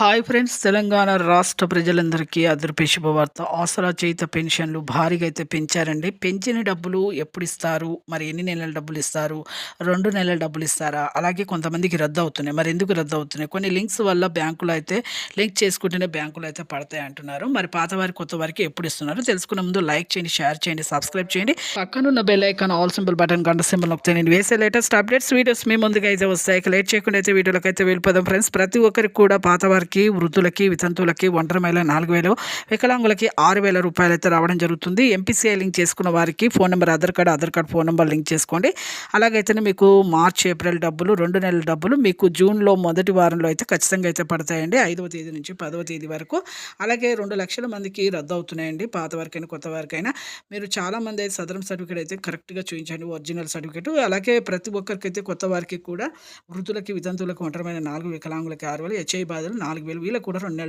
Hi friends Telangana రాష్ట్ర ప్రజలందరికీ అదృపే శుభవార్త. ఆసరా చేత పెన్షన్లు భారీగా అయితే పెంచారండి. పెంచిన డబ్బులు ఎప్పుడు ఇస్తారు? మరి ఎన్ని నెలల డబ్బులు ఇస్తారు? రెండు నెలల డబ్బులు ఇస్తారా? అలాగే కొంతమందికి రద్దు అవుతున్నాయి మరి ఎందుకు రద్దు అవుతున్నాయి కొన్ని లింక్స్ వల్ల బ్యాంకులు అయితే లింక్ చేసుకుంటేనే బ్యాంకులు అయితే పడతాయి అంటున్నారు. మరి పాత వారి కొత్త వారికి ఎప్పుడు ఇస్తున్నారు? తెలుసుకునే ముందు లైక్ చేయండి షేర్ చేయండి సబ్స్క్రైబ్ చేయండి. పక్కనున్న bell icon all symbol button గంట సింబల్ నొక్కితే నేను వేసే లేటెస్ట్ అప్డేట్స్ వీడియోస్ మీ ముందుగా అయితే వస్తాయి లేట్ చేయకుండా అయితే వీడియోలోకి అయితే వెళ్ళిపోదాం ఫ్రెండ్స్. ప్రతి ఒక్కరికి కూడా పాత వారికి వృద్ధులకి వితంతువులకి ఒంటరి మహిళ నాలుగు వేలు వికలాంగులకి ఆరు వేల రూపాయలు అయితే రావడం జరుగుతుంది. ఎంపీసీఐ లింక్ చేసుకున్న వారికి phone number Aadhaar card Aadhaar card phone number link చేసుకోండి. అలాగైతేనే మీకు మార్చ్ ఏప్రిల్ డబ్బులు రెండు నెలల డబ్బులు మీకు జూన్లో మొదటి వారంలో అయితే ఖచ్చితంగా అయితే పడతాయండి. ఐదవ తేదీ నుంచి పదవ తేదీ వరకు. అలాగే రెండు లక్షల మందికి రద్దు అవుతున్నాయండి. పాత వరకైనా కొత్త వరకైనా. మీరు చాలామంది అయితే సదరం సర్టిఫికేట్ అయితే కరెక్ట్గా చూపించండి ఒరిజినల్ సర్టిఫికేట్. అలాగే ప్రతి ఒక్కరికైతే కొత్త వారికి కూడా వృద్ధులకి వితంతువులకు ఒంటరిమైన నాలుగు వికలాంగులకి ఆరు వేలు హెచ్ఐ బాధలు నాలుగు వేలు వీళ్ళకి కూడా రెండు నెలలు